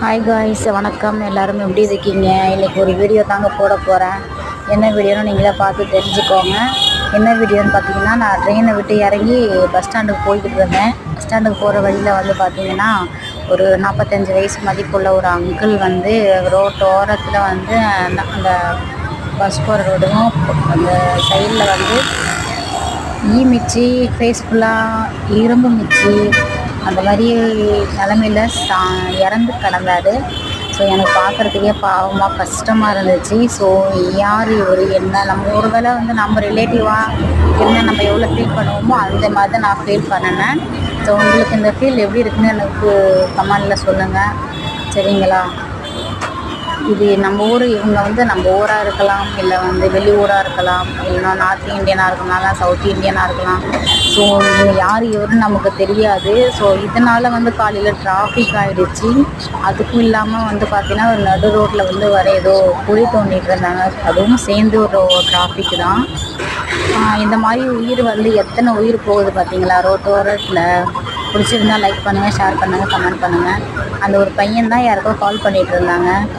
Hi guys வணக்கம். எல்லோரும் எப்படி இருக்கீங்க? இன்றைக்கி ஒரு வீடியோ தாங்க போட போகிறேன் என்ன வீடியோன்னு நீங்களே பார்த்து தெரிஞ்சுக்கோங்க. என்ன வீடியோன்னு பார்த்தீங்கன்னா நான் ட்ரெயினை விட்டு இறங்கி பஸ் ஸ்டாண்டுக்கு போய்கிட்டு இருந்தேன். பஸ் ஸ்டாண்டுக்கு போகிற வழியில் வந்து பார்த்தீங்கன்னா ஒரு நாற்பத்தஞ்சு வயசு மதிப்புள்ள ஒரு அங்கிள் வந்து ரோட்டு ஓரத்தில் வந்து அந்த அந்த பஸ் போகிற ரோடும் அந்த சைடில் வந்து ஈ மிச்சி ஃபேஸ் ஃபுல்லாக இரும்பு மிச்சி அந்த மாதிரி நிலமையில சா இறந்து கிடந்தாரு ஸோ எனக்கு பார்க்குறதுக்கே பாவமாக கஷ்டமாக இருந்துச்சு. ஸோ யார் இவர் என்ன நம்ம ஒரு வேளை வந்து நம்ம ரிலேட்டிவாக என்ன நம்ம எவ்வளோ ஃபீல் பண்ணுவோமோ அந்த மாதிரி தான் நான் ஃபீல் பண்ணினேன். ஸோ உங்களுக்கு இந்த ஃபீல் எப்படி இருக்குன்னு எனக்கு கமெண்டில் சொல்லுங்கள் சரிங்களா? இது நம்ம ஊர் இவங்க வந்து நம்ம ஊராக இருக்கலாம் இல்லை வந்து வெளி ஊராக இருக்கலாம். இல்லைன்னா நார்த் இந்தியனாக இருக்கனால சவுத் இந்தியனாக இருக்கலாம். ஸோ இவங்க யார் இவருன்னு நமக்கு தெரியாது. ஸோ இதனால் வந்து காலையில் டிராஃபிக் ஆகிடுச்சு அதுக்கும் இல்லாமல் வந்து பார்த்திங்கன்னா ஒரு நடு ரோட்டில் வந்து வர ஏதோ குழி தோண்டிட்டு இருந்தாங்க. அதுவும் சேர்ந்து ஒரு டிராஃபிக் தான். இந்த மாதிரி உயிர் வந்து எத்தனை உயிர் போகுது பார்த்தீங்களா ரோட்டோரத்தில் பிடிச்சிருந்தா லைக் பண்ணுங்கள் ஷேர் பண்ணுங்கள் கமெண்ட் பண்ணுங்கள் அந்த ஒரு பையன் தான் யாருக்கோ கால் பண்ணிகிட்டு இருந்தாங்க.